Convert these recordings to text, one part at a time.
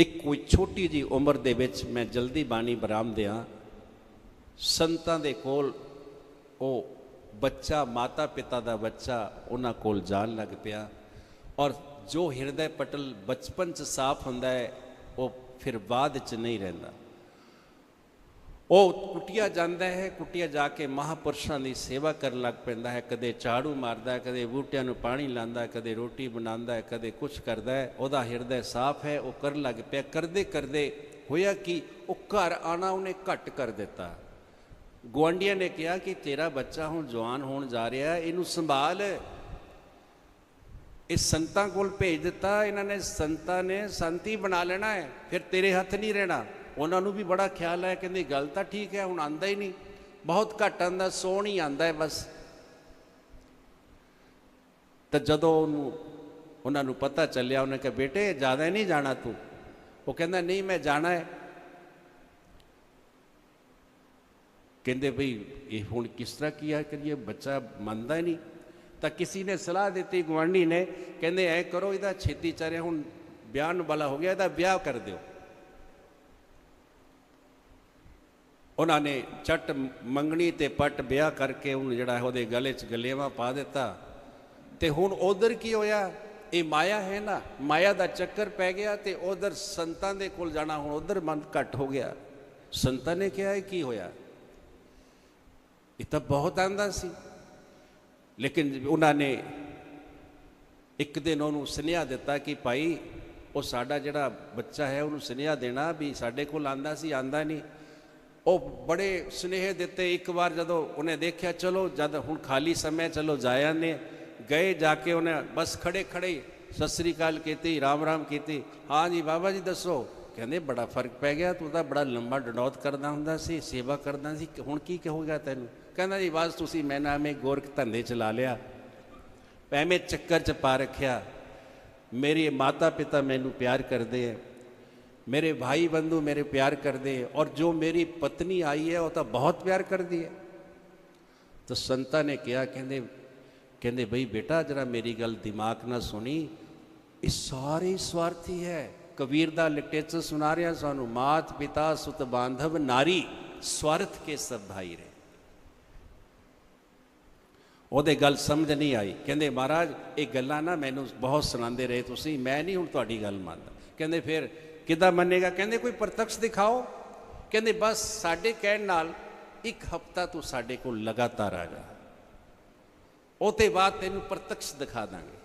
ਇੱਕ ਕੋਈ ਛੋਟੀ ਜੀ ਉਮਰ ਦੇ ਵਿੱਚ ਮੈਂ ਜਲਦੀ ਬਾਣੀ ਬਰਾਮਦਿਆਂ ਸੰਤਾਂ ਦੇ ਕੋਲ ਉਹ ਬੱਚਾ ਮਾਤਾ ਪਿਤਾ ਦਾ ਬੱਚਾ ਉਹਨਾਂ ਕੋਲ ਜਾਣ ਲੱਗ ਪਿਆ ਔਰ ਜੋ ਹਿਰਦੇ ਪਟਲ ਬਚਪਨ ਚ ਸਾਫ਼ ਹੁੰਦਾ ਹੈ, ਉਹ ਫਿਰ ਬਾਅਦ ਚ ਨਹੀਂ ਰਹਿੰਦਾ। ਉਹ ਕੁਟਿਆ ਜਾਂਦਾ ਹੈ, ਕੁੱਟਿਆ ਜਾ ਕੇ ਮਹਾਪੁਰਸ਼ਾਂ ਦੀ ਸੇਵਾ ਕਰਨ ਲੱਗ ਪੈਂਦਾ ਹੈ, ਕਦੇ ਝਾੜੂ ਮਾਰਦਾ ਹੈ, ਕਦੇ ਬੂਟਿਆਂ ਨੂੰ ਪਾਣੀ ਲਾਉਂਦਾ ਹੈ, ਕਦੇ ਰੋਟੀ ਬਣਾਉਂਦਾ ਹੈ, ਕਦੇ ਕੁਝ ਕਰਦਾ ਹੈ, ਉਹਦਾ ਹਿਰਦਾ ਸਾਫ਼ ਹੈ, ਉਹ ਕਰਨ ਲੱਗ ਪਿਆ, ਕਰਦੇ ਕਰਦੇ ਹੋਇਆ ਕਿ ਉਹ ਘਰ ਆਣਾ ਉਹਨੇ ਘੱਟ ਕਰ ਦਿੱਤਾ। ਗੁਆਂਢੀਆਂ ਨੇ ਕਿਹਾ ਕਿ ਤੇਰਾ ਬੱਚਾ ਹੁਣ ਜਵਾਨ ਹੋਣ ਜਾ ਰਿਹਾ ਇਹਨੂੰ ਸੰਭਾਲ। ਇਹ ਸੰਤਾਂ ਕੋਲ ਭੇਜ ਦਿੱਤਾ, ਇਹਨਾਂ ਨੇ ਸੰਤਾਂ ਨੇ, ਸੰਤੀ ਬਣਾ ਲੈਣਾ ਹੈ, ਫਿਰ ਤੇਰੇ ਹੱਥ ਨਹੀਂ ਰਹਿਣਾ। ਉਹਨਾਂ ਨੂੰ ਵੀ ਬੜਾ ਖਿਆਲ ਹੈ, ਕਹਿੰਦੇ ਗੱਲ ਤਾਂ ਠੀਕ ਹੈ, ਹੁਣ ਆਂਦਾ ਹੀ ਨਹੀਂ। ਬਹੁਤ ਘੱਟ ਆਂਦਾ ਸੋਣ ਹੀ ਆਂਦਾ ਹੈ ਬਸ। ਤਾਂ ਜਦੋਂ ਉਹਨੂੰ, ਉਹਨਾਂ ਨੂੰ ਪਤਾ ਚੱਲਿਆ, ਉਹਨੇ ਕਿਹਾ, ਬੇਟੇ, ਜ਼ਿਆਦਾ ਨਹੀਂ ਜਾਣਾ ਤੂੰ। ਉਹ ਕਹਿੰਦਾ, ਨਹੀਂ, ਮੈਂ ਜਾਣਾ ਹੈ। ਕਹਿੰਦੇ ਭਈ ਇਹ ਹੁਣ ਕਿਸ ਤਰ੍ਹਾਂ ਕੀਆ ਕਰੀਏ, ਬੱਚਾ ਮੰਨਦਾ ਹੀ ਨਹੀਂ। ਤਾਂ ਕਿਸੇ ਨੇ ਸਲਾਹ ਦਿੱਤੀ, ਗੁਆਂਢੀ ਨੇ, ਕਹਿੰਦੇ, ਐ ਕਰੋ, ਇਹਦਾ ਛੇਤੀ ਚਾਰੇ ਹੁਣ ਵਿਆਹ ਵਾਲਾ ਹੋ ਗਿਆ, ਇਹਦਾ ਵਿਆਹ ਕਰ ਦਿਓ। ਉਹਨਾਂ ਨੇ ਛੱਟ ਮੰਗਣੀ ਤੇ ਪੱਟ ਵਿਆਹ ਕਰਕੇ ਉਹਨੂੰ ਜਿਹੜਾ ਉਹਦੇ ਗਲੇ 'ਚ ਗਲੇਵਾ ਪਾ ਦਿੱਤਾ। ਤੇ ਹੁਣ ਉਧਰ ਕੀ ਹੋਇਆ? ਇਹ ਮਾਇਆ ਹੈ ਨਾ? ਮਾਇਆ ਦਾ ਚੱਕਰ ਪੈ ਗਿਆ ਤੇ ਉਧਰ ਸੰਤਾਂ ਦੇ ਕੋਲ ਜਾਣਾ ਹੁਣ ਉਧਰ ਮਨ ਘੱਟ ਹੋ ਗਿਆ। ਸੰਤਾਂ ਨੇ ਕਿਹਾ, ਇਹ ਕੀ ਹੋਇਆ? ਇਹ ਤਾਂ ਬਹੁਤ ਆਂਦਾ ਸੀ। ਲੇਕਿਨ ਉਹਨਾਂ ਨੇ ਇੱਕ ਦਿਨ ਉਹਨੂੰ ਸੁਨੇਹਾ ਦਿੱਤਾ ਕਿ ਭਾਈ, ਉਹ ਸਾਡਾ ਜਿਹੜਾ ਬੱਚਾ ਹੈ ਉਹਨੂੰ ਸੁਨੇਹਾ ਦੇਣਾ ਵੀ ਸਾਡੇ ਕੋਲ ਆਂਦਾ ਸੀ, ਆਂਦਾ ਨਹੀਂ। ਉਹ ਬੜੇ ਸੁਨੇਹੇ ਦਿੱਤੇ ਇੱਕ ਵਾਰ ਜਦੋਂ ਉਹਨੇ ਦੇਖਿਆ, ਚਲੋ ਜਦ ਹੁਣ ਖਾਲੀ ਸਮੇਂ, ਚਲੋ ਜਾਇਆ ਨੇ ਗਏ ਜਾ ਕੇ ਉਹਨੇ ਬਸ ਖੜੇ ਖੜੇ ਸਤਿ ਸ੍ਰੀ ਅਕਾਲ ਕੀਤੀ, ਰਾਮ ਰਾਮ ਕੀਤੀ। ਹਾਂ ਜੀ, ਬਾਬਾ ਜੀ ਦੱਸੋ। ਕਹਿੰਦੇ, ਬੜਾ ਫ਼ਰਕ ਪੈ ਗਿਆ, ਤੂੰ ਤਾਂ ਬੜਾ ਲੰਬਾ ਡਡੌਤ ਕਰਦਾ ਹੁੰਦਾ ਸੀ, ਸੇਵਾ ਕਰਦਾ ਸੀ। ਹੁਣ ਕੀ ਕਹੋਗਾ ਤੈਨੂੰ? ਕਹਿੰਦਾ ਜੀ, ਬਸ ਤੁਸੀਂ ਮੈਂ ਨਾਮੇ ਗੋਰਖ ਧੰਦੇ ਚ ਲਾ ਲਿਆ। ਐਵੇਂ ਚੱਕਰ ਚ ਪਾ ਰੱਖਿਆ। ਮੇਰੇ ਮਾਤਾ ਪਿਤਾ ਮੈਨੂੰ ਪਿਆਰ ਕਰਦੇ ਹੈ ਮੇਰੇ ਭਾਈ ਬੰधु ਮੇਰੇ ਪਿਆਰ ਕਰਦੇ ਔਰ ਜੋ ਮੇਰੀ ਪਤਨੀ ਆਈ ਹੈ ਉਹ ਤਾਂ ਬਹੁਤ ਪਿਆਰ ਕਰਦੀ ਹੈ ਤਾਂ ਸੰਤਾ ਨੇ ਕਿਹਾ ਕਹਿੰਦੇ ਕਹਿੰਦੇ ਬਈ ਬੇਟਾ ਜਰਾ ਮੇਰੀ ਗੱਲ ਦਿਮਾਗ ਨਾਲ ਸੁਣੀ ਇਹ ਸਾਰੇ ਸਵਾਰਥੀ ਹੈ ਕਬੀਰ ਦਾ ਲਿਟਰੇਚਰ ਸੁਣਾ ਰਿਹਾ ਸਾਨੂੰ ਮਾਤ ਪਿਤਾ ਸੁਤ ਬਾਂਧਵ ਨਾਰੀ ਸਵਾਰਥ ਕੇ ਸਭ ਭਾਈ ਰੇ ਉਹਦੇ ਗੱਲ ਸਮਝ ਨਹੀਂ ਆਈ ਕਹਿੰਦੇ ਮਹਾਰਾਜ ਇਹ ਗੱਲਾਂ ਨਾ ਮੈਨੂੰ ਬਹੁਤ ਸੁਣਾਉਂਦੇ ਰਹੇ ਤੁਸੀਂ ਮੈਂ ਨਹੀਂ ਹੁਣ ਤੁਹਾਡੀ ਗੱਲ ਮੰਨਦਾ ਕਹਿੰਦੇ ਫਿਰ ਕਿੱਦਾਂ ਮੰਨੇਗਾ? ਕਹਿੰਦੇ ਕੋਈ ਪ੍ਰਤੱਖ ਦਿਖਾਓ। ਕਹਿੰਦੇ ਬਸ ਸਾਡੇ ਕਹਿਣ ਨਾਲ ਇੱਕ ਹਫਤਾ ਤੂੰ ਸਾਡੇ ਕੋਲ ਲਗਾਤਾਰ ਆ ਜਾ। ਉਹ ਤੇ ਬਾਅਦ ਤੈਨੂੰ ਪ੍ਰਤੱਖ ਦਿਖਾ ਦਾਂਗੇ।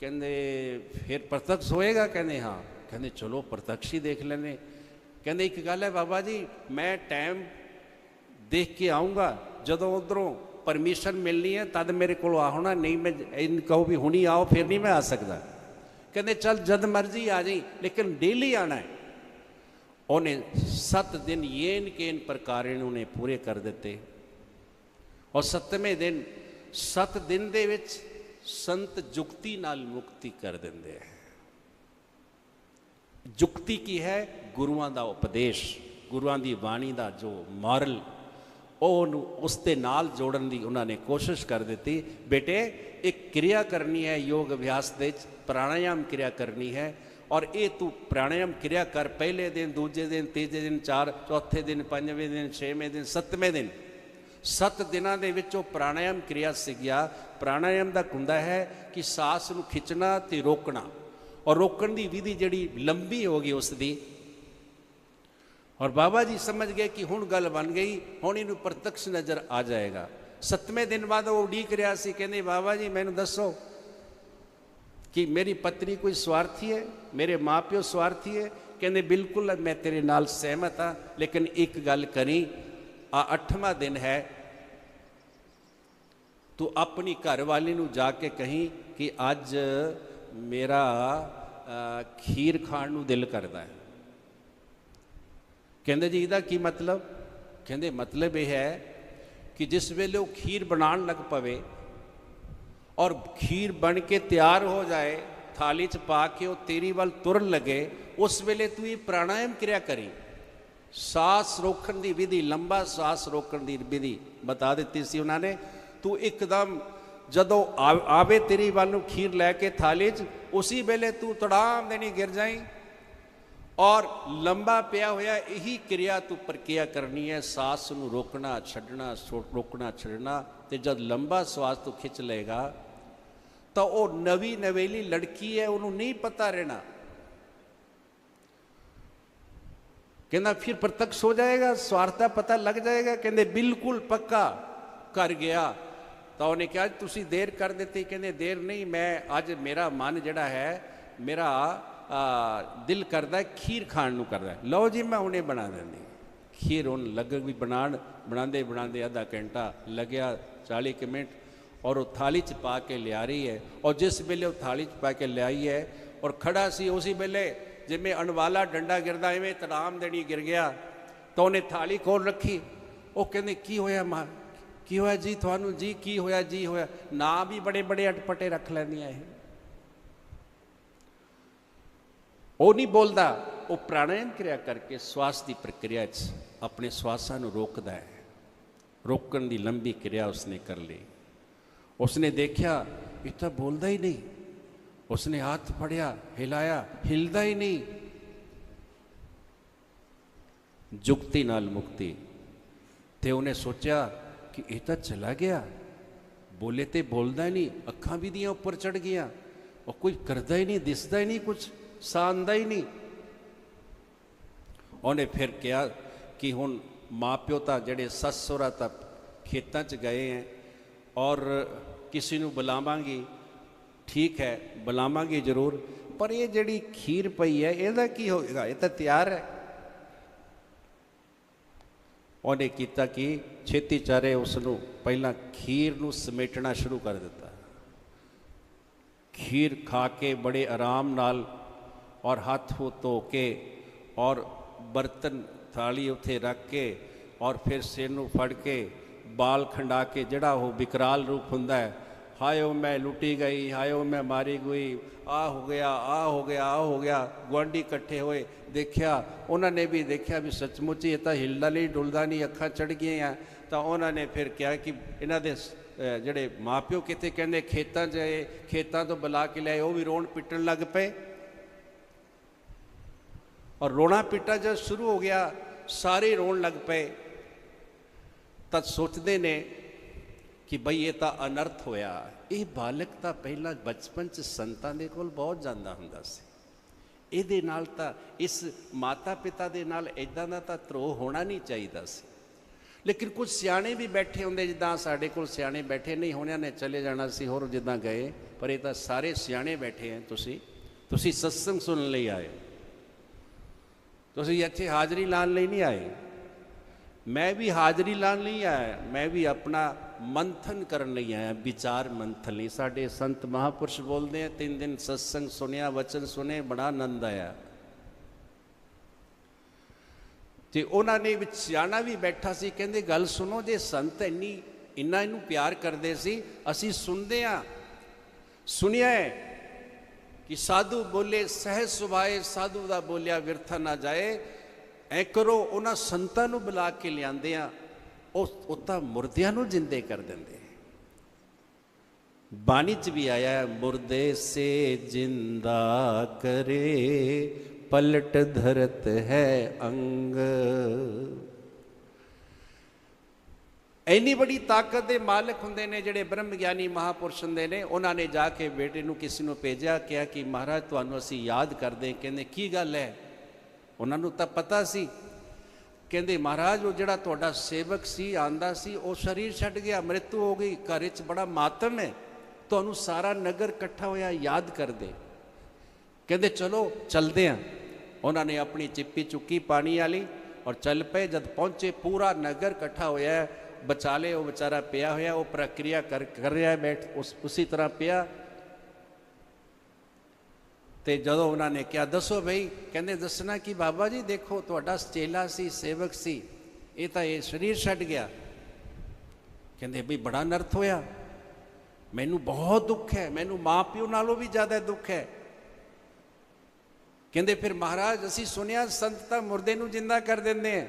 ਕਹਿੰਦੇ ਫਿਰ ਪ੍ਰਤੱਖ ਹੋਏਗਾ? ਕਹਿੰਦੇ ਹਾਂ। ਕਹਿੰਦੇ ਚਲੋ ਪ੍ਰਤੱਖ ਹੀ ਦੇਖ ਲੈਨੇ ਕਹਿੰਦੇ ਇੱਕ ਗੱਲ ਹੈ ਬਾਬਾ ਜੀ, ਮੈਂ ਟਾਈਮ ਦੇਖ ਕੇ ਆਉਂਗਾ ਜਦੋਂ ਉਧਰੋਂ ਪਰਮਿਸ਼ਨ ਮਿਲਣੀ ਹੈ, ਤਦ ਮੇਰੇ ਕੋਲ ਆ ਹੋਣਾ। ਨਹੀਂ ਮੈਂ ਇਹਨ ਕਹੋ ਵੀ ਹੁਣੀ ਆਓ, ਫਿਰ ਨਹੀਂ ਮੈਂ ਆ ਸਕਦਾ। ਕਹਿੰਦੇ, ਚੱਲ ਜਦ ਮਰਜ਼ੀ ਆ ਜਾਈ, ਲੇਕਿਨ ਡੇਲੀ ਆਣਾ ਹੈ। ਉਹਨੇ 7 ਦਿਨ ਯੇਨ ਕੇਨ ਪ੍ਰਕਾਰੇ ਉਹਨੇ ਪੂਰੇ ਕਰ ਦਿੱਤੇ। ਔਰ ਸੱਤਵੇਂ ਦਿਨ 7 ਦਿਨ ਦੇ ਵਿੱਚ ਸੰਤ ਜੁਗਤੀ ਨਾਲ ਮੁਕਤੀ ਕਰ ਦਿੰਦੇ ਹੈ ਜੁਗਤੀ ਕੀ ਹੈ? ਗੁਰੂਆਂ ਦਾ ਉਪਦੇਸ਼, ਗੁਰੂਆਂ ਦੀ ਬਾਣੀ ਦਾ ਜੋ ਮੋਰਲ ਉਹ ਨੂੰ ਉਸ ਦੇ ਨਾਲ ਜੋੜਨ ਦੀ ਉਹਨਾਂ ਨੇ ਕੋਸ਼ਿਸ਼ ਕਰ ਦਿੱਤੀ। ਬੇਟੇ, ਇੱਕ ਕਿਰਿਆ ਕਰਨੀ ਹੈ, ਯੋਗ ਅਭਿਆਸ ਦੇ ਵਿੱਚ ਪ੍ਰਾਣਾਯਾਮ ਕਿਰਿਆ ਕਰਨੀ ਹੈ ਔਰ ਇਹ ਤੂੰ ਪ੍ਰਾਣਾਯਾਮ ਕਿਰਿਆ ਕਰ ਪਹਿਲੇ ਦਿਨ, ਦੂਜੇ ਦਿਨ, ਤੀਜੇ ਦਿਨ, ਚਾਰ, ਚੌਥੇ ਦਿਨ, ਪੰਜਵੇਂ ਦਿਨ, ਛੇਵੇਂ ਦਿਨ, ਸੱਤਵੇਂ ਦਿਨ। ਸੱਤ ਦਿਨਾਂ ਦੇ ਵਿੱਚ ਉਹ ਪ੍ਰਾਣਾਯਾਮ ਕਿਰਿਆ ਸਿੱਖਿਆ ਪ੍ਰਾਣਾਯਾਮ ਦਾ ਹੁੰਦਾ ਹੈ ਕਿ ਸਾਹ ਨੂੰ ਖਿੱਚਣਾ ਤੇ ਰੋਕਣਾ। ਔਰ ਰੋਕਣ ਦੀ ਵਿਧੀ ਜਿਹੜੀ ਲੰਬੀ ਹੋ ਗਈ ਉਸ ਦੀ ਔਰ ਬਾਬਾ ਜੀ ਸਮਝ ਗਏ ਕਿ ਹੁਣ ਗੱਲ ਬਣ ਗਈ, ਹੁਣ ਇਹਨੂੰ ਪ੍ਰਤੱਖ ਨਜ਼ਰ ਆ ਜਾਏਗਾ। ਸੱਤਵੇਂ ਦਿਨ ਬਾਅਦ ਉਹ ਉਡੀਕ ਰਿਹਾ ਸੀ, ਕਹਿੰਦੇ, ਬਾਬਾ ਜੀ, ਮੈਨੂੰ ਦੱਸੋ ਕਿ ਮੇਰੀ ਪਤਨੀ ਕੋਈ ਸਵਾਰਥੀ ਹੈ? ਮੇਰੇ ਮਾਪਿਓ ਸਵਾਰਥੀ ਹੈ? ਕਹਿੰਦੇ, ਬਿਲਕੁਲ, ਮੈਂ ਤੇਰੇ ਨਾਲ ਸਹਿਮਤ ਹਾਂ, ਲੇਕਿਨ ਇੱਕ ਗੱਲ ਕਰੀ, ਆ ਅੱਠਵਾਂ ਦਿਨ ਹੈ, ਤੂੰ ਆਪਣੀ ਘਰ ਵਾਲੀ ਨੂੰ ਜਾ ਕੇ ਕਹੀਂ ਕਿ ਅੱਜ ਮੇਰਾ ਖੀਰ ਖਾਣ ਨੂੰ ਦਿਲ ਕਰਦਾ ਹੈ। ਕਹਿੰਦੇ ਜੀ, ਇਹਦਾ ਕੀ ਮਤਲਬ? ਕਹਿੰਦੇ, ਮਤਲਬ ਇਹ ਹੈ ਕਿ ਜਿਸ ਵੇਲੇ ਉਹ ਖੀਰ ਬਣਾਉਣ ਲੱਗ ਪਵੇ ਔਰ ਖੀਰ ਬਣ ਕੇ ਤਿਆਰ ਹੋ ਜਾਏ, ਥਾਲੀ 'ਚ ਪਾ ਕੇ ਉਹ ਤੇਰੀ ਵੱਲ ਤੁਰਨ ਲੱਗੇ, ਉਸ ਵੇਲੇ ਤੂੰ ਇਹ ਪ੍ਰਾਣਾਯਾਮ ਕਿਰਿਆ ਕਰੀ। ਸਾਸ ਰੋਕਣ ਦੀ ਵਿਧੀ, ਲੰਬਾ ਸਾਸ ਰੋਕਣ ਦੀ ਵਿਧੀ ਬਤਾ ਦਿੱਤੀ ਸੀ ਉਹਨਾਂ ਨੇ। ਤੂੰ ਇੱਕਦਮ ਜਦੋਂ ਆ- ਆਵੇ ਤੇਰੀ ਵੱਲ ਨੂੰ ਖੀਰ ਲੈ ਕੇ ਥਾਲੀ 'ਚ, ਉਸੇ ਵੇਲੇ ਤੂੰ ਤੜਾਮ ਦੇਣੀ ਗਿਰ ਜਾਈ। ਔਰ ਲੰਬਾ ਪਿਆ ਹੋਇਆ ਇਹੀ ਕਿਰਿਆ ਤੂੰ ਪ੍ਰਕਿਰਿਆ ਕਰਨੀ ਹੈ, ਸਾਸ ਨੂੰ ਰੋਕਣਾ, ਛੱਡਣਾ ਰੋਕਣਾ, ਛੱਡਣਾ ਤੇ ਜਦ ਲੰਬਾ ਸਵਾਸ ਤੂੰ ਖਿੱਚ ਲਏਗਾ, ਤਾਂ ਉਹ ਨਵੀਂ ਨਵੇਲੀ ਲੜਕੀ ਹੈ, ਉਹਨੂੰ ਨਹੀਂ ਪਤਾ ਰਹਿਣਾ। ਕਹਿੰਦਾ ਫਿਰ ਪ੍ਰਤੱਖ ਹੋ ਜਾਏਗਾ, ਸਵਾਰਥ ਦਾ ਪਤਾ ਲੱਗ ਜਾਏਗਾ, ਕਹਿੰਦੇ ਬਿਲਕੁਲ ਪੱਕਾ ਕਰ ਗਿਆ। ਤਾਂ ਉਹਨੇ ਕਿਹਾ, ਤੁਸੀਂ ਦੇਰ ਕਰ ਦਿੱਤੀ, ਕਹਿੰਦੇ ਦੇਰ ਨਹੀਂ, ਮੈਂ ਅੱਜ ਮੇਰਾ ਮਨ ਜਿਹੜਾ ਹੈ, ਮੇਰਾ ਦਿਲ ਕਰਦਾ ਖੀਰ ਖਾਣ ਨੂੰ ਕਰਦਾ ਲਓ ਜੀ, ਮੈਂ ਹੁਣੇ ਬਣਾ ਦਿੰਦੀ। ਖੀਰ ਹੁਣ ਲੱਗ ਵੀ ਬਣਾਉਣ ਬਣਾਉਂਦੇ ਬਣਾਉਂਦੇ ਅੱਧਾ ਘੰਟਾ ਲੱਗਿਆ 40 ਕੁ ਮਿੰਟ, ਔਰ ਉਹ ਥਾਲੀ ਚ ਪਾ ਕੇ ਲਿਆ ਰਹੀ ਹੈ। ਔਰ ਜਿਸ ਵੇਲੇ ਉਹ ਥਾਲੀ ਚ ਪਾ ਕੇ ਲਿਆਈ ਹੈ, ਔਰ ਖੜਾ ਸੀ ਉਸੇ ਵੇਲੇ, ਜਿਵੇਂ ਅਣਵਾਲਾ ਡੰਡਾ ਗਿਰਦਾ, ਐਵੇਂ ਤੜਾਮ ਦੇਣੀ ਗਿਰ ਗਿਆ, ਤਾਂ ਉਹਨੇ ਥਾਲੀ ਕੋਲ ਰੱਖੀ। ਉਹ ਕਹਿੰਦੇ, ਕੀ ਹੋਇਆ ਮਾਂ? ਕੀ ਹੋਇਆ ਜੀ? ਤੁਹਾਨੂੰ ਜੀ ਕੀ ਹੋਇਆ, ਜੀ ਹੋਇਆ? ਨਾ ਵੀ ਬੜੇ ਬੜੇ ਅਟਪਟੇ ਰੱਖ ਲੈਂਦੀਆਂ ਇਹ। ਉਹ ਨਹੀਂ ਬੋਲਦਾ, ਉਹ ਪ੍ਰਾਣਾਯਾਮ ਕਿਰਿਆ ਕਰਕੇ ਸਵਾਸ ਦੀ ਪ੍ਰਕਿਰਿਆ 'ਚ ਆਪਣੇ ਸਵਾਸਾਂ ਨੂੰ ਰੋਕਦਾ ਹੈ। ਰੋਕਣ ਦੀ ਲੰਬੀ ਕਿਰਿਆ ਉਸਨੇ ਕਰ ਲਈ। ਉਸਨੇ ਦੇਖਿਆ, ਇਹ ਤਾਂ ਬੋਲਦਾ ਹੀ ਨਹੀਂ। ਉਸਨੇ ਹੱਥ ਫੜਿਆ, ਹਿਲਾਇਆ, ਹਿਲਦਾ ਹੀ ਨਹੀਂ। ਜੁਗਤੀ ਨਾਲ ਮੁਕਤੀ। ਤੇ ਉਹਨੇ ਸੋਚਿਆ ਕਿ ਇਹ ਤਾਂ ਚਲਾ ਗਿਆ। ਬੋਲੇ ਤੇ ਬੋਲਦਾ ਹੀ ਨਹੀਂ, ਅੱਖਾਂ ਵੀ ਦੀਆਂ ਉੱਪਰ ਚੜ ਗਈਆਂ। ਉਹ ਕੋਈ ਕਰਦਾ ਹੀ ਨਹੀਂ, ਦਿਸਦਾ ਹੀ ਨਹੀਂ ਕੁਝ ਸਾਂਦਾ ਹੀ ਨਹੀਂ ਉਹਨੇ ਫਿਰ ਕਿਹਾ ਕਿ ਹੁਣ ਮਾਪਿਓ ਤਾਂ ਜਿਹੜੇ ਸੱਸ ਸਹੁਰਾ ਤਾਂ ਖੇਤਾਂ 'ਚ ਗਏ ਹੈ ਔਰ ਕਿਸੇ ਨੂੰ ਬੁਲਾਵਾਂਗੀ ਠੀਕ ਹੈ ਬੁਲਾਵਾਂਗੇ ਜ਼ਰੂਰ ਪਰ ਇਹ ਜਿਹੜੀ ਖੀਰ ਪਈ ਹੈ ਇਹਦਾ ਕੀ ਹੋਏਗਾ ਇਹ ਤਾਂ ਤਿਆਰ ਹੈ ਉਹਨੇ ਕੀਤਾ ਕਿ ਛੇਤੀ ਚਾਰੇ ਉਸ ਨੂੰ ਪਹਿਲਾਂ ਖੀਰ ਨੂੰ ਸਮੇਟਣਾ ਸ਼ੁਰੂ ਕਰ ਦਿੱਤਾ ਖੀਰ ਖਾ ਕੇ ਬੜੇ ਆਰਾਮ ਨਾਲ ਔਰ ਹੱਥ ਹੋ ਧੋ ਕੇ ਔਰ ਬਰਤਨ ਥਾਲੀ ਉੱਥੇ ਰੱਖ ਕੇ ਔਰ ਫਿਰ ਸਿਰ ਨੂੰ ਫੜ ਕੇ ਬਾਲ ਖੰਡਾ ਕੇ ਜਿਹੜਾ ਉਹ ਵਿਕਰਾਲ ਰੂਪ ਹੁੰਦਾ ਹੈ ਹਾਇਓ ਮੈਂ ਲੁੱਟੀ ਗਈ ਹਾਇਓ ਮੈਂ ਮਾਰੀ ਗਈ, ਆ ਹੋ ਗਿਆ, ਆ ਹੋ ਗਿਆ, ਆ ਹੋ ਗਿਆ, ਗੁਆਂਢੀ ਇਕੱਠੇ ਹੋਏ ਦੇਖਿਆ, ਉਹਨਾਂ ਨੇ ਵੀ ਦੇਖਿਆ ਵੀ ਸੱਚਮੁੱਚ ਹੀ ਇਹ ਤਾਂ ਹਿਲਦਾ ਨਹੀਂ, ਡੁਲਦਾ ਨਹੀਂ, ਅੱਖਾਂ ਚੜ ਗਈਆਂ ਤਾਂ ਉਹਨਾਂ ਨੇ ਫਿਰ ਕਿਹਾ ਕਿ ਇਹਨਾਂ ਦੇ ਸ- ਅਹ ਜਿਹੜੇ ਮਾਪਿਓ ਕਿਤੇ ਕਹਿੰਦੇ ਖੇਤਾਂ 'ਚ ਗਏ ਖੇਤਾਂ ਤੋਂ ਬੁਲਾ ਕੇ ਲਿਆਏ, ਉਹ ਵੀ ਰੋਣ ਪਿੱਟਣ ਲੱਗ ਪਏ। ਔਰ ਰੋਣਾ ਪਿੱਟਾ ਜਦ ਸ਼ੁਰੂ ਹੋ ਗਿਆ, ਸਾਰੇ ਰੋਣ ਲੱਗ ਪਏ। ਤਾਂ ਸੋਚਦੇ ਨੇ ਕਿ ਬਈ ਇਹ ਤਾਂ ਅਨਰਥ ਹੋਇਆ। ਇਹ ਬਾਲਕ ਤਾਂ ਪਹਿਲਾਂ ਬਚਪਨ ਚ ਸੰਤਾਂ ਦੇ ਕੋਲ ਬਹੁਤ ਜਾਂਦਾ ਹੁੰਦਾ ਸੀ। ਇਹਦੇ ਨਾਲ ਤਾਂ, ਇਸ ਮਾਤਾ ਪਿਤਾ ਦੇ ਨਾਲ ਇਦਾਂ ਦਾ ਤਾਂ ਧਰੋਹ ਹੋਣਾ ਨਹੀਂ ਚਾਹੀਦਾ ਸੀ। ਲੇਕਿਨ ਕੁਝ ਸਿਆਣੇ ਵੀ ਬੈਠੇ ਹੁੰਦੇ, ਜਿੱਦਾਂ ਸਾਡੇ ਕੋਲ ਸਿਆਣੇ ਬੈਠੇ ਨਹੀਂ, ਹੋਣਿਆਂ ਨੇ ਚਲੇ ਜਾਣਾ ਸੀ, ਹੋਰ ਜਿੱਦਾਂ ਗਏ। ਪਰ ਇਹ ਤਾਂ ਸਾਰੇ ਸਿਆਣੇ ਬੈਠੇ ਆ ਤੁਸੀਂ। ਤੁਸੀਂ ਸਤਸੰਗ ਸੁਣਨ ਲਈ ਆਏ ਤੁਸੀਂ ਇੱਥੇ ਹਾਜ਼ਰੀ ਲਾਉਣ ਲਈ ਨਹੀਂ ਆਏ। ਮੈਂ ਵੀ ਹਾਜ਼ਰੀ ਲਾਉਣ ਲਈ ਆਇਆ, ਮੈਂ ਵੀ ਆਪਣਾ ਮੰਥਨ ਕਰਨ ਲਈ ਆਇਆ, ਵਿਚਾਰ ਮੰਥਨ ਲਈ। ਸਾਡੇ ਸੰਤ ਮਹਾਪੁਰਸ਼ ਬੋਲਦੇ ਆ, ਤਿੰਨ ਦਿਨ ਸਤਸੰਗ ਸੁਨਿਆ ਵਚਨ ਸੁਨੇ ਬੜਾ ਆਨੰਦ ਆਇਆ। ਤੇ ਉਹਨਾਂ ਨੇ ਵਿੱਚ ਸਿਆਣਾ ਵੀ ਬੈਠਾ ਸੀ, ਕਹਿੰਦੇ, ਗੱਲ ਸੁਣੋ, ਜੇ ਸੰਤ ਇੰਨੀ, ਇੰਨਾ ਇਹਨੂੰ ਪਿਆਰ ਕਰਦੇ ਸੀ, ਅਸੀਂ ਸੁਣਦੇ ਆ ਸੁਣਿਆ ਹੈ ਕਿ ਸਾਧੂ ਬੋਲੇ ਸਹਿਜ ਸੁਭਾਏ, ਸਾਧੂ ਦਾ ਬੋਲਿਆ ਵਿਰਥਾ ਨਾ ਜਾਏ। ਐ ਕਰੋ, ਉਹਨਾਂ ਸੰਤਾਂ ਨੂੰ ਬੁਲਾ ਕੇ ਲਿਆਂਦੇ ਆ, ਉਹ ਉਹ ਤਾਂ ਮੁਰਦਿਆਂ ਨੂੰ ਜਿੰਦੇ ਕਰ ਦਿੰਦੇ ਬਾਣੀ ਚ ਵੀ ਆਇਆ ਮੁਰਦੇ ਸੇ ਜਿੰਦਾ ਕਰੇ, ਪਲਟ ਧਰਤ ਹੈ ਅੰਗ। ਇੰਨੀ ਬੜੀ ਤਾਕਤ ਦੇ ਮਾਲਕ ਹੁੰਦੇ ਨੇ ਜਿਹੜੇ ਬ੍ਰਹਮ ਗਿਆਨੀ ਮਹਾਪੁਰਸ਼ ਹੁੰਦੇ ਨੇ, ਉਹਨਾਂ ਨੇ ਜਾ ਕੇ ਬੇਟੇ ਨੂੰ ਕਿਸੇ ਨੂੰ ਭੇਜਿਆ, ਕਿਹਾ ਕਿ ਮਹਾਰਾਜ ਤੁਹਾਨੂੰ ਅਸੀਂ ਯਾਦ ਕਰਦੇ ਕਹਿੰਦੇ, ਕੀ ਗੱਲ ਹੈ? ਉਹਨਾਂ ਨੂੰ ਤਾਂ ਪਤਾ ਸੀ। ਕਹਿੰਦੇ, ਮਹਾਰਾਜ, ਉਹ ਜਿਹੜਾ ਤੁਹਾਡਾ ਸੇਵਕ ਸੀ, ਆਂਦਾ ਸੀ, ਉਹ ਸਰੀਰ ਛੱਡ ਗਿਆ, ਮ੍ਰਿਤੂ ਹੋ ਗਈ, ਘਰ 'ਚ ਬੜਾ ਮਾਤਮ ਹੈ। ਤੁਹਾਨੂੰ ਸਾਰਾ ਨਗਰ ਇਕੱਠਾ ਹੋਇਆ, ਯਾਦ ਕਰਦੇ ਕਹਿੰਦੇ, ਚਲੋ, ਚਲਦੇ ਆ ਉਹਨਾਂ ਨੇ ਆਪਣੀ ਚਿੱਪੀ ਚੁੱਕੀ ਪਾਣੀ ਵਾਲੀ ਔਰ ਚੱਲ ਪਏ। ਜਦ ਪਹੁੰਚੇ, ਪੂਰਾ ਨਗਰ ਇਕੱਠਾ ਹੋਇਆ ਬਚਾ ਬਚਾਲੇ ਉਹ ਵਿਚਾਰਾ ਪਿਆ ਹੋਇਆ ਉਹ ਪ੍ਰਕਿਰਿਆ ਕਰ ਕਰ ਰਿਹਾ ਬੈਠ ਉਸ ਉਸੇ ਤਰ੍ਹਾਂ ਪਿਆ ਤੇ ਜਦੋਂ ਉਹਨਾਂ ਨੇ ਕਿਹਾ ਦੱਸੋ ਬਈ ਕਹਿੰਦੇ ਦੱਸਣਾ ਕਿ ਬਾਬਾ ਜੀ ਦੇਖੋ ਤੁਹਾਡਾ ਚੇਲਾ ਸੀ ਸੇਵਕ ਸੀ ਇਹ ਤਾਂ ਇਹ ਸਰੀਰ ਛੱਡ ਗਿਆ ਕਹਿੰਦੇ ਵੀ ਬੜਾ ਨਰਥ ਹੋਇਆ ਮੈਨੂੰ ਬਹੁਤ ਦੁੱਖ ਹੈ ਮੈਨੂੰ ਮਾਪਿਓ ਨਾਲੋਂ ਵੀ ਜ਼ਿਆਦਾ ਦੁੱਖ ਹੈ ਕਹਿੰਦੇ ਫਿਰ ਮਹਾਰਾਜ ਅਸੀਂ ਸੁਣਿਆ ਸੰਤ ਤਾਂ ਮੁਰਦੇ ਨੂੰ ਜਿੰਦਾ ਕਰ ਦਿੰਦੇ ਆ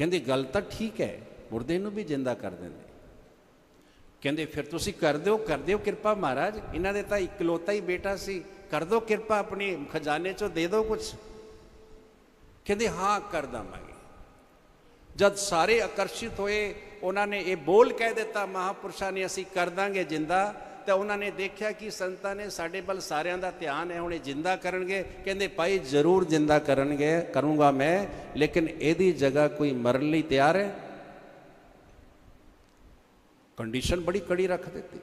ਕਹਿੰਦੇ ਗੱਲ ਤਾਂ ਠੀਕ ਹੈ, ਮੁਰਦੇ ਨੂੰ ਵੀ ਜਿੰਦਾ ਕਰ ਦਿੰਦੇ। ਕਹਿੰਦੇ ਫਿਰ ਤੁਸੀਂ ਕਰ ਦਿਓ ਕਰ ਦਿਓ ਕਿਰਪਾ ਮਹਾਰਾਜ, ਇਹਨਾਂ ਦੇ ਤਾਂ ਇਕਲੌਤਾ ਹੀ ਬੇਟਾ ਸੀ, ਕਰ ਦੋ ਕਿਰਪਾ ਆਪਣੇ ਖਜ਼ਾਨੇ ਚੋਂ ਦੇ ਦਿਓ ਕੁਝ ਕਹਿੰਦੇ ਹਾਂ ਕਰ ਦਵਾਂਗੇ ਜਦ ਸਾਰੇ ਆਕਰਸ਼ਿਤ ਹੋਏ, ਉਹਨਾਂ ਨੇ ਇਹ ਬੋਲ ਕਹਿ ਦਿੱਤਾ, ਮਹਾਪੁਰਸ਼ਾਂ ਨੇ ਅਸੀਂ ਕਰ ਦਾਂਗੇ ਜਿੰਦਾ। ਤਾਂ ਉਹਨਾਂ ਨੇ ਦੇਖਿਆ ਕਿ ਸੰਤਾਂ ਨੇ ਸਾਡੇ ਵੱਲ ਸਾਰਿਆਂ ਦਾ ਧਿਆਨ ਹੈ, ਹੁਣ ਇਹ ਜਿੰਦਾ ਕਰਨਗੇ। ਕਹਿੰਦੇ, ਭਾਈ, ਜ਼ਰੂਰ ਜਿੰਦਾ ਕਰਨਗੇ, ਕਰੂੰਗਾ ਮੈਂ, ਲੇਕਿਨ ਇਹਦੀ ਜਗ੍ਹਾ ਕੋਈ ਮਰਨ ਲਈ ਤਿਆਰ ਹੈ? ਕੰਡੀਸ਼ਨ ਬੜੀ ਕੜੀ ਰੱਖ ਦਿੱਤੀ।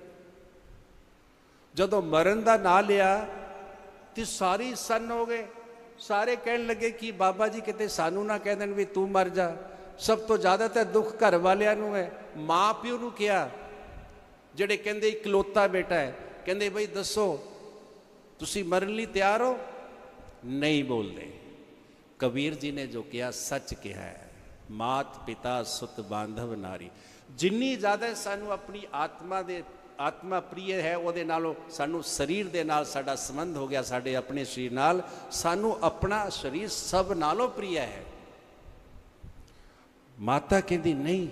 ਜਦੋਂ ਮਰਨ ਦਾ ਨਾਂ ਲਿਆ, ਤੇ ਸਾਰੀ ਸੰਨ ਹੋ ਗਏ। ਸਾਰੇ ਕਹਿਣ ਲੱਗੇ ਕਿ ਬਾਬਾ ਜੀ ਕਿਤੇ ਸਾਨੂੰ ਨਾ ਕਹਿ ਦੇਣ ਵੀ ਤੂੰ ਮਰ ਜਾ। ਸਭ ਤੋਂ ਜ਼ਿਆਦਾ ਤਾਂ ਦੁੱਖ ਘਰ ਵਾਲਿਆਂ ਨੂੰ ਹੈ। ਮਾਂ ਪਿਓ ਨੂੰ ਕਿਹਾ ਜਿਹੜੇ ਕਹਿੰਦੇ ਇਕਲੋਤਾ ਬੇਟਾ ਹੈ, ਕਹਿੰਦੇ ਬਈ ਦੱਸੋ, ਤੁਸੀਂ ਮਰਨ ਲਈ ਤਿਆਰ ਹੋ? ਨਹੀਂ ਬੋਲਦੇ। ਕਬੀਰ ਜੀ ਨੇ ਜੋ ਕਿਹਾ, ਸੱਚ ਕਿਹਾ ਹੈ। ਮਾਤ ਪਿਤਾ ਸੁਤ ਬਾਂਧਵ ਨਾਰੀ। ਜਿੰਨੀ ਜ਼ਿਆਦਾ ਸਾਨੂੰ ਆਪਣੀ ਆਤਮਾ ਦੇ, ਆਤਮਾ ਪ੍ਰਿਯ ਹੈ, ਉਹਦੇ ਨਾਲੋਂ ਸਾਨੂੰ ਸਰੀਰ ਦੇ ਨਾਲ ਸਾਡਾ ਸੰਬੰਧ ਹੋ ਗਿਆ, ਸਾਡੇ ਆਪਣੇ ਸਰੀਰ ਨਾਲ, ਸਾਨੂੰ ਆਪਣਾ ਸਰੀਰ ਸਭ ਨਾਲੋਂ ਪ੍ਰਿਯ ਹੈ। ਮਾਤਾ ਕਹਿੰਦੀ, ਨਹੀਂ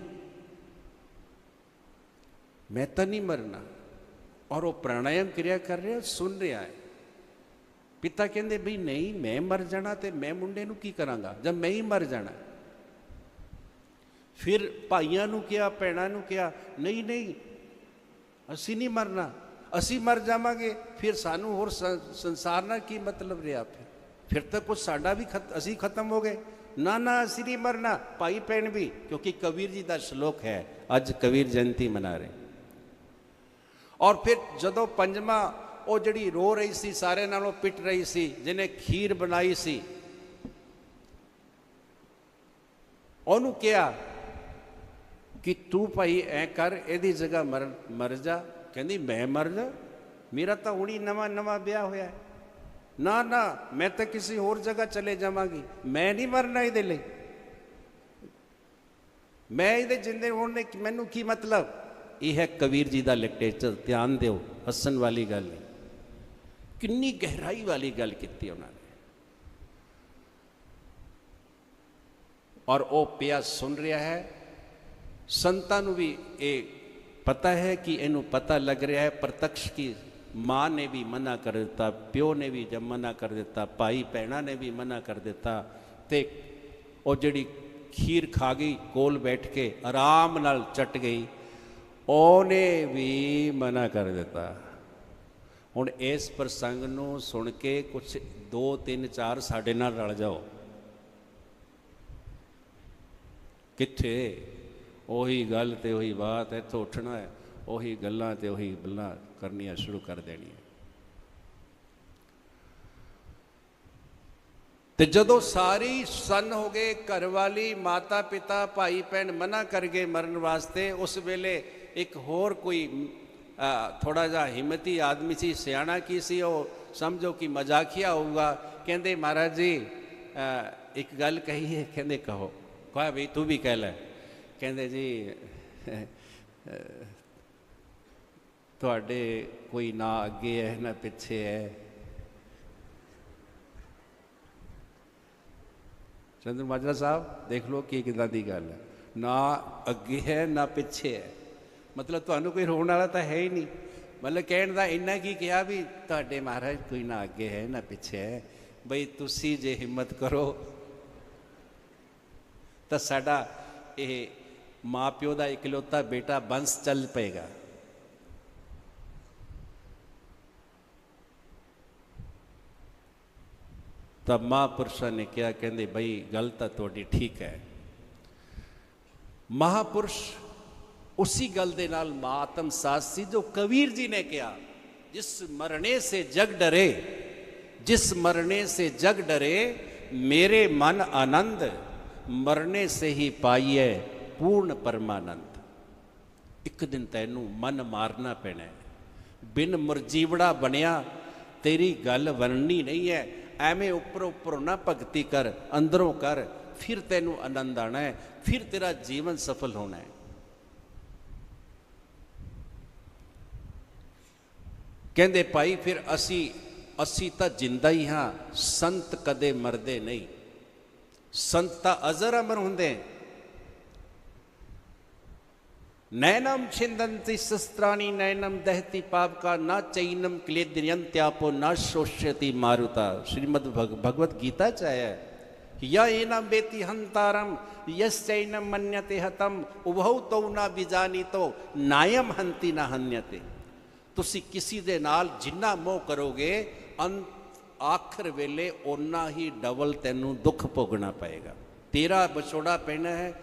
ਮੈਂ ਤਾਂ ਨਹੀਂ ਮਰਨਾ ਔਰ ਉਹ ਪ੍ਰਾਣਾਯਾਮ ਕਿਰਿਆ ਕਰ ਰਿਹਾ ਸੁਣ ਰਿਹਾ ਹੈ ਪਿਤਾ ਕਹਿੰਦੇ ਵੀ ਨਹੀਂ ਮੈਂ ਮਰ ਜਾਣਾ ਤੇ ਮੈਂ ਮੁੰਡੇ ਨੂੰ ਕੀ ਕਰਾਂਗਾ ਜਦ ਮੈਂ ਹੀ ਮਰ ਜਾਣਾ ਫਿਰ ਭਾਈਆਂ ਨੂੰ ਕਿਹਾ ਭੈਣਾਂ ਨੂੰ ਕਿਹਾ ਨਹੀਂ ਨਹੀਂ ਅਸੀਂ ਨਹੀਂ ਮਰਨਾ ਅਸੀਂ ਮਰ ਜਾਵਾਂਗੇ ਫਿਰ ਸਾਨੂੰ ਹੋਰ ਸੰਸਾਰ ਨਾਲ ਕੀ ਮਤਲਬ ਰਿਹਾ ਫਿਰ ਫਿਰ ਤਾਂ ਕੁਝ ਸਾਡਾ ਵੀ ਖਤ ਅਸੀਂ ਖਤਮ ਹੋ ਗਏ ਨਾ ਨਾ ਅਸੀਂ ਨਹੀਂ ਮਰਨਾ ਭਾਈ ਭੈਣ ਵੀ ਕਿਉਂਕਿ ਕਬੀਰ ਜੀ ਦਾ ਸ਼ਲੋਕ ਹੈ ਅੱਜ ਕਬੀਰ ਜਯੰਤੀ ਮਨਾ ਰਹੇ ਔਰ ਫਿਰ ਜਦੋਂ ਪੰਜਵਾਂ ਉਹ ਜਿਹੜੀ ਰੋ ਰਹੀ ਸੀ ਸਾਰੇ ਨਾਲੋਂ ਪਿੱਟ ਰਹੀ ਸੀ, ਜਿਹਨੇ ਖੀਰ ਬਣਾਈ ਸੀ, ਉਹਨੂੰ ਕਿਹਾ ਕਿ ਤੂੰ ਭਾਈ ਐ ਕਰ, ਇਹਦੀ ਜਗ੍ਹਾ ਮਰ ਮਰ ਜਾ। ਕਹਿੰਦੀ, ਮੈਂ ਮਰ ਜਾ? ਮੇਰਾ ਤਾਂ ਹੁਣੀ ਨਵਾਂ ਨਵਾਂ ਵਿਆਹ ਹੋਇਆ। ਨਾ ਨਾ, ਮੈਂ ਤਾਂ ਕਿਸੇ ਹੋਰ ਜਗ੍ਹਾ ਚਲੇ ਜਾਵਾਂਗੀ। ਮੈਂ ਨਹੀਂ ਮਰਨਾ ਇਹਦੇ ਲਈ। ਮੈਂ ਇਹਦੇ ਜਿੰਦੇ ਹੋਣ ਨੇ ਮੈਨੂੰ ਕੀ ਮਤਲਬ? ਇਹ ਹੈ ਕਬੀਰ ਜੀ ਦਾ ਲਿਟਰੇਚਰ, ਧਿਆਨ ਦਿਓ, ਹੱਸਣ ਵਾਲੀ ਗੱਲ ਨਹੀਂ। ਕਿੰਨੀ ਗਹਿਰਾਈ ਵਾਲੀ ਗੱਲ ਕੀਤੀ ਉਹਨਾਂ ਨੇ। ਔਰ ਉਹ ਪਿਆ ਸੁਣ ਰਿਹਾ ਹੈ। ਸੰਤਾਂ ਨੂੰ ਵੀ ਇਹ ਪਤਾ ਹੈ ਕਿ ਇਹਨੂੰ ਪਤਾ ਲੱਗ ਰਿਹਾ ਹੈ, ਪ੍ਰਤੱਖ ਕੀ ਮਾਂ ਨੇ ਵੀ ਮਨਾ ਕਰ ਦਿੱਤਾ, ਪਿਓ ਨੇ ਵੀ ਜਦ ਮਨਾ ਕਰ ਦਿੱਤਾ, ਭਾਈ ਭੈਣਾਂ ਨੇ ਵੀ ਮਨਾ ਕਰ ਦਿੱਤਾ ਤੇ ਉਹ ਜਿਹੜੀ ਖੀਰ ਖਾ ਗਈ, ਕੋਲ ਬੈਠ ਕੇ ਆਰਾਮ ਨਾਲ ਚਟ ਗਈ। ਉਹਨੇ ਵੀ ਮਨਾ ਕਰ ਦਿੱਤਾ। ਹੁਣ ਇਸ ਪ੍ਰਸੰਗ ਨੂੰ ਸੁਣ ਕੇ ਕੁਝ 2 3 4 ਸਾਡੇ ਨਾਲ ਰਲ ਜਾਓ। ਕਿੱਥੇ? ਉਹੀ ਗੱਲ ਤੇ ਉਹੀ ਬਾਤ ਇੱਥੋਂ ਉੱਠਣਾ ਹੈ। ਉਹੀ ਗੱਲਾਂ ਤੇ ਉਹੀ ਬੱਲਾਂ ਕਰਨੀਆਂ ਸ਼ੁਰੂ ਕਰ ਦੇਣੀਆਂ। ਤੇ ਜਦੋਂ ਸਾਰੀ ਸੰਨ ਹੋ ਗਏ ਘਰ ਵਾਲੀ ਮਾਤਾ ਪਿਤਾ ਭਾਈ ਭੈਣ ਮਨਾ ਕਰ ਗਏ ਮਰਨ ਵਾਸਤੇ, ਉਸ ਵੇਲੇ ਇੱਕ ਹੋਰ ਕੋਈ ਥੋੜਾ ਜਿਹਾ ਹਿੰਮਤੀ ਆਦਮੀ ਸੀ, ਸਿਆਣਾ ਕੀ ਸੀ, ਉਹ ਸਮਝੋ ਕਿ ਮਜ਼ਾਕੀਆ ਹੋਊਗਾ। ਕਹਿੰਦੇ, ਮਹਾਰਾਜ ਜੀ ਇੱਕ ਗੱਲ ਕਹੀ ਹੈ ਕਹਿੰਦੇ, ਕਹੋ। ਕਹਾ ਵੀ, ਤੂੰ ਵੀ ਕਹਿ ਲੈ। ਕਹਿੰਦੇ, ਜੀ ਤੁਹਾਡੇ ਕੋਈ ਨਾ ਅੱਗੇ ਹੈ, ਨਾ ਪਿੱਛੇ ਹੈ। ਚੰਦਰ ਮਾਜਰਾ ਸਾਹਿਬ, ਦੇਖ ਲਓ ਕੀ ਕਿਦਾਂ ਦੀ ਗੱਲ ਹੈ। ਨਾ ਅੱਗੇ ਹੈ, ਨਾ ਪਿੱਛੇ ਹੈ। ਮਤਲਬ ਤੁਹਾਨੂੰ ਕੋਈ ਰੋਣ ਵਾਲਾ ਤਾਂ ਹੈ ਹੀ ਨਹੀਂ। ਮਤਲਬ ਕਹਿਣ ਦਾ ਇੰਨਾ ਕੀ ਕਿਹਾ ਵੀ ਤੁਹਾਡੇ ਮਹਾਰਾਜ ਕੋਈ ਨਾ ਅੱਗੇ ਹੈ, ਨਾ ਪਿੱਛੇ ਹੈ। ਬਈ ਤੁਸੀਂ ਜੇ ਹਿੰਮਤ ਕਰੋ, ਤਾਂ ਸਾਡਾ ਇਹ ਮਾਪਿਓ ਦਾ ਇਕਲੌਤਾ ਬੇਟਾ ਬੰਸ ਚੱਲ ਪਏਗਾ। ਤਾਂ ਮਹਾਪੁਰਸ਼ਾਂ ਨੇ ਕਿਹਾ, ਕਹਿੰਦੇ ਬਈ ਗੱਲ ਤਾਂ ਤੁਹਾਡੀ ਠੀਕ ਹੈ। ਮਹਾਪੁਰਸ਼ ਉसी ਗੱਲ ਦੇ ਨਾਲ ਮਾਤਮ ਸਾਸ ਸੀ ਜੋ ਕਬੀਰ ਜੀ ਨੇ ਕਿਹਾ ਜਿਸ ਮਰਨੇ ਸੇ ਜਗ ਡਰੇ ਜਿਸ ਮਰਨੇ ਸੇ ਜਗ ਡਰੇ ਮੇਰੇ ਮਨ ਆਨੰਦ ਮਰਨੇ ਸੇ ਹੀ ਪਾਈਏ ਪੂਰਨ ਪਰਮਾਨੰਦ ਇੱਕ ਦਿਨ ਤੈਨੂੰ ਮਨ ਮਾਰਨਾ ਪੈਣਾ ਬਿਨ ਮਰਜੀਵੜਾ ਬਣਿਆ ਤੇਰੀ ਗੱਲ ਵਰਣੀ ਨਹੀਂ ਹੈ ਐਵੇਂ ਉੱਪਰ ਉੱਪਰੋਂ ਨਾ ਭਗਤੀ ਕਰ ਅੰਦਰੋਂ ਕਰ ਫਿਰ ਤੈਨੂੰ ਆਨੰਦ ਆਣਾ ਹੈ ਫਿਰ ਤੇਰਾ ਜੀਵਨ ਸਫਲ ਹੋਣਾ ਹੈ ਕਹਿੰਦੇ ਭਾਈ ਫਿਰ ਅਸੀਂ ਅਸੀਂ ਤਾਂ ਜਿੰਦਾ ਹੀ ਹਾਂ ਸੰਤ ਕਦੇ ਮਰਦੇ ਨਹੀਂ ਸੰਤ ਤਾਂ ਅਜ਼ਰ ਅਮਰ ਹੁੰਦੇ ਨੈਨਮ ਛਿੰਦੰਤੀ ਸ਼ਸਤਰਾਣੀ ਨੈਨਮ ਦਹਤੀ ਪਾਪ ਕਾ ਨਾ ਚੈਨਮ ਕਲੇਦ੍ਰਿਯੰਤਿਆਪੋ ਨਾ ਸ਼ੋਸ਼ਯਤੀ ਮਾਰੁਤਾ श्रीमद् भग, भगवत गीता ਚ ਆਇਆ ਹੈ ਯਾ ਏਨਮ ਬੇਤੀ ਹੰਤਾਰਮ ਯਸੈਨਮ ਮਨਯਤੇ ਹਤਮ ਉਭਉ ਤਉ ਨਾ ਵਿਜਾਨੀਤੋ ਨਾਯਮ ਹੰਤੀ ਨਾ ਹਨਯਤੇ ਤੁਸੀਂ ਕਿਸੇ ਦੇ ਨਾਲ ਜਿੰਨਾ ਮੋਹ ਕਰੋਗੇ ਅੰਤ ਆਖਰ ਵੇਲੇ ਓਨਾ ਹੀ ਡਬਲ ਤੈਨੂੰ ਦੁੱਖ ਭੋਗਣਾ ਪਏਗਾ। ਤੇਰਾ ਵਿਛੋੜਾ ਪੈਣਾ ਹੈ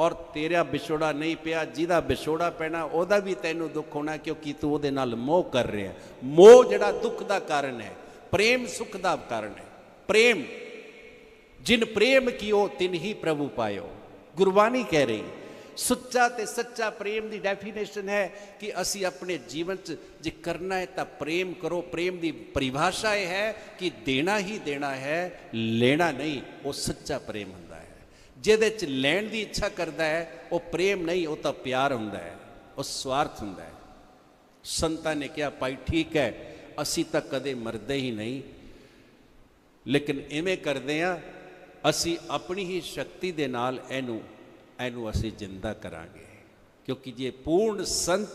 ਔਰ ਤੇਰਾ ਵਿਛੋੜਾ ਨਹੀਂ ਪਿਆ, ਜਿਹਦਾ ਵਿਛੋੜਾ ਪੈਣਾ, ਉਹਦਾ ਵੀ ਤੈਨੂੰ ਦੁੱਖ ਹੋਣਾ ਕਿਉਂਕਿ ਤੂੰ ਉਹਦੇ ਨਾਲ ਮੋਹ ਕਰ ਰਿਹਾ ਮੋਹ ਜਿਹੜਾ ਦੁੱਖ ਦਾ ਕਾਰਨ ਹੈ, ਪ੍ਰੇਮ ਸੁਖ ਦਾ ਕਾਰਨ ਹੈ। ਪ੍ਰੇਮ, ਜਿਨ ਪ੍ਰੇਮ ਕੀਓ, ਤਿਨ ਹੀ ਪ੍ਰਭੂ ਪਾਇਓ। ਗੁਰਬਾਣੀ ਕਹਿ ਰਹੀ ਸੁੱਚਾ ਤੇ ਸੱਚਾ ਪ੍ਰੇਮ ਦੀ ਡੈਫੀਨੇਸ਼ਨ ਹੈ ਕਿ ਅਸੀਂ ਆਪਣੇ ਜੀਵਨ 'ਚ ਜੇ ਕਰਨਾ ਹੈ ਤਾਂ ਪ੍ਰੇਮ ਕਰੋ, ਪ੍ਰੇਮ ਦੀ ਪਰਿਭਾਸ਼ਾ ਇਹ ਹੈ ਕਿ ਦੇਣਾ ਹੀ ਦੇਣਾ ਹੈ, ਲੈਣਾ ਨਹੀਂ, ਉਹ ਸੱਚਾ ਪ੍ਰੇਮ ਹੁੰਦਾ ਹੈ। ਜਿਹਦੇ 'ਚ ਲੈਣ ਦੀ ਇੱਛਾ ਕਰਦਾ ਹੈ, ਉਹ ਪ੍ਰੇਮ ਨਹੀਂ, ਉਹ ਤਾਂ ਪਿਆਰ ਹੁੰਦਾ ਹੈ, ਉਹ ਸਵਾਰਥ ਹੁੰਦਾ ਹੈ। ਸੰਤਾਂ ਨੇ ਕਿਹਾ, ਭਾਈ ਠੀਕ ਹੈ, ਅਸੀਂ ਤਾਂ ਕਦੇ ਮਰਦੇ ਹੀ ਨਹੀਂ, ਲੇਕਿਨ ਐਵੇਂ ਕਰਦੇ ਆ ਅਸੀਂ ਆਪਣੀ ਹੀ ਸ਼ਕਤੀ ਦੇ ਨਾਲ ਇਹਨੂੰ ਇਹਨੂੰ ਅਸੀਂ ਜਿੰਦਾ ਕਰਾਂਗੇ। ਕਿਉਂਕਿ ਜੇ ਪੂਰਨ ਸੰਤ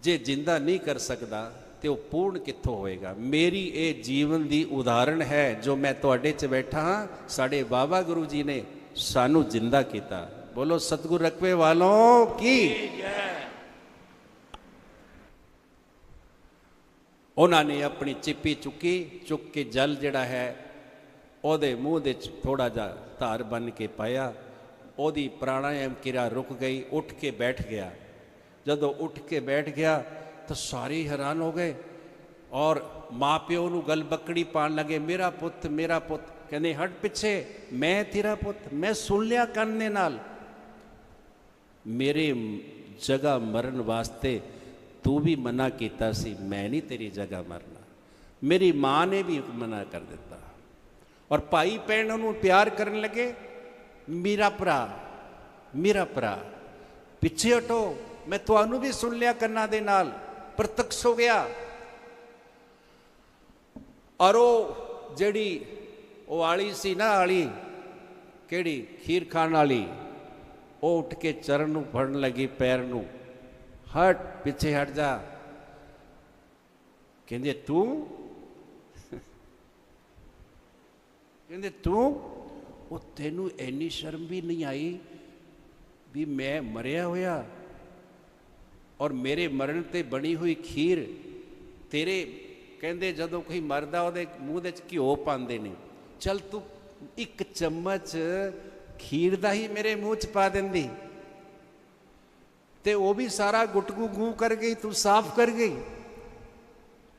ਜੇ ਜਿੰਦਾ ਨਹੀਂ ਕਰ ਸਕਦਾ, ਤੇ ਉਹ ਪੂਰਨ ਕਿੱਥੋਂ ਹੋਏਗਾ? ਮੇਰੀ ਇਹ ਜੀਵਨ ਦੀ ਉਦਾਹਰਣ ਹੈ, ਜੋ ਮੈਂ ਤੁਹਾਡੇ 'ਚ ਬੈਠਾ ਹਾਂ, ਸਾਡੇ ਬਾਬਾ ਗੁਰੂ ਜੀ ਨੇ ਸਾਨੂੰ ਜਿੰਦਾ ਕੀਤਾ। ਬੋਲੋ, ਸਤਿਗੁਰ ਰਕਵੇ ਵਾਲੋਂ ਕੀ? ਉਹਨਾਂ ਨੇ ਆਪਣੀ ਚਿੱਪੀ ਚੁੱਕੀ, ਚੁੱਕ ਕੇ ਜਲ ਜਿਹੜਾ ਹੈ, ਉਹਦੇ ਮੂੰਹ ਦੇ ਚ ਥੋੜਾ ਜਿਹਾ ਧਾਰ ਬਨ ਕੇ ਪਾਇਆ। ਉਹਦੀ ਪ੍ਰਾਣਾਯਾਮ ਕਿਰਿਆ ਰੁਕ ਗਈ, ਉੱਠ ਕੇ ਬੈਠ ਗਿਆ। ਜਦੋਂ ਉੱਠ ਕੇ ਬੈਠ ਗਿਆ ਤਾਂ ਸਾਰੇ ਹੈਰਾਨ ਹੋ ਗਏ ਔਰ ਮਾਪਿਓ ਨੂੰ ਗਲ ਬੱਕੜੀ ਪਾਣ ਲਗੇ, ਮੇਰਾ ਪੁੱਤ ਮੇਰਾ ਪੁੱਤ। ਕਹਿੰਦੇ, ਹਟ ਪਿੱਛੇ, ਮੈਂ ਤੇਰਾ ਪੁੱਤ, ਮੈਂ ਸੁਣ ਲਿਆ ਕੰਨ ਦੇ ਨਾਲ। ਮੇਰੇ ਜਗ੍ਹਾ ਮਰਨ ਵਾਸਤੇ ਤੂੰ ਵੀ ਮਨਾ ਕੀਤਾ ਸੀ, ਮੈਂ ਨਹੀਂ ਤੇਰੀ ਜਗ੍ਹਾ ਮਰਨਾ। ਮੇਰੀ ਮਾਂ ਨੇ ਵੀ ਮਨਾ ਕਰ ਦਿੱਤਾ। ਔਰ ਭਾਈ ਭੈਣ ਉਹਨੂੰ ਪਿਆਰ ਕਰਨ ਲੱਗੇ ਮੇਰਾ ਭਰਾ ਮੇਰਾ ਭਰਾ, ਪਿੱਛੇ ਹਟੋ, ਮੈਂ ਤੁਹਾਨੂੰ ਵੀ ਸੁਣ ਲਿਆ ਕੰਨਾਂ ਦੇ ਨਾਲ ਪ੍ਰਤਕਸ਼ ਹੋ ਗਿਆ। ਔਰ ਉਹ ਜਿਹੜੀ ਉਹ ਆਲੀ ਸੀ ਨਾ ਆਲੀ ਕਿਹੜੀ, ਖੀਰ ਖਾਣ ਵਾਲੀ, ਉਹ ਉੱਠ ਕੇ ਚਰਨ ਨੂੰ ਫੜਨ ਲੱਗੀ ਪੈਰ ਨੂੰ। ਹਟ, ਪਿੱਛੇ ਹਟ ਜਾ। ਕਹਿੰਦੇ, ਤੂੰ? ਕਹਿੰਦੇ, ਤੂੰ? ਉਹ ਤੈਨੂੰ ਐਨੀ ਸ਼ਰਮ ਵੀ ਨਹੀਂ ਆਈ ਵੀ ਮੈਂ ਮਰਿਆ ਹੋਇਆ? ਔਰ ਮੇਰੇ ਮਰਨ ਤੇ ਬਣੀ ਹੋਈ ਖੀਰ ਤੇਰੇ ਕਹਿੰਦੇ ਜਦੋਂ ਕੋਈ ਮਰਦਾ ਉਹਦੇ ਮੂੰਹ ਦੇ ਵਿੱਚ ਘਿਓ ਪਾਉਂਦੇ ਨੇ। ਚਲ ਤੂੰ ਇੱਕ ਚਮਚ ਖੀਰ ਦਾ ਹੀ ਮੇਰੇ ਮੂੰਹ 'ਚ ਪਾ ਦਿੰਦੀ। ਤੇ ਉਹ ਵੀ ਸਾਰਾ ਗੁਟਗੂ ਗੂ ਕਰ ਗਈ, ਤੂੰ ਸਾਫ਼ ਕਰ ਗਈ।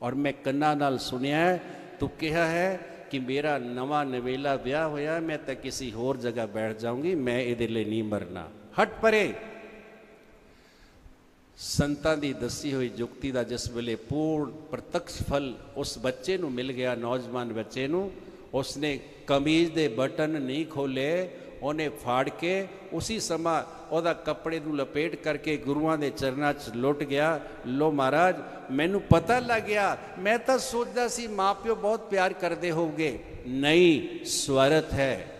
ਔਰ ਮੈਂ ਕੰਨਾਂ ਨਾਲ ਸੁਣਿਆ, ਤੂੰ ਕਿਹਾ ਹੈ ਕਿ ਮੇਰਾ ਨਵਾਂ ਨਵੇਲਾ ਵਿਆਹ ਹੋਇਆ, ਮੈਂ ਤਾਂ ਕਿਸੇ ਹੋਰ ਜਗ੍ਹਾ ਬੈਠ ਜਾਊਂਗੀ, ਮੈਂ ਇਹਦੇ ਲਈ ਨਹੀਂ ਮਰਨਾ। ਹਟ ਪਰੇ। ਸੰਤਾਂ ਦੀ ਦੱਸੀ ਹੋਈ ਜੁਗਤੀ ਦਾ ਜਿਸ ਵੇਲੇ ਪੂਰਨ ਪ੍ਰਤੱਖ ਫਲ ਉਸ ਬੱਚੇ ਨੂੰ ਮਿਲ ਗਿਆ, ਨੌਜਵਾਨ ਬੱਚੇ ਨੂੰ, ਉਸਨੇ ਕਮੀਜ਼ ਦੇ ਬਟਨ ਨਹੀਂ ਖੋਲੇ ਉਹਨੇ ਫਾੜ ਕੇ ਉਸੇ ਸਮਾਂ ਉਹਦਾ ਕੱਪੜੇ ਨੂੰ ਲਪੇਟ ਕਰਕੇ ਗੁਰੂਆਂ ਦੇ ਚਰਨਾਂ 'ਚ ਲੁੱਟ ਗਿਆ ਲੋ ਮਹਾਰਾਜ ਮੈਨੂੰ ਪਤਾ ਲੱਗ ਗਿਆ ਮੈਂ ਤਾਂ ਸੋਚਦਾ ਸੀ ਮਾਪਿਓ ਬਹੁਤ ਪਿਆਰ ਕਰਦੇ ਹੋਵਗੇ ਨਹੀਂ ਸਵਰਤ ਹੈ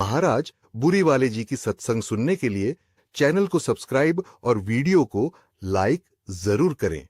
महाराज बुरी वाले जी की सत्संग सुनने के लिए चैनल को सब्सक्राइब और वीडियो को लाइक जरूर करें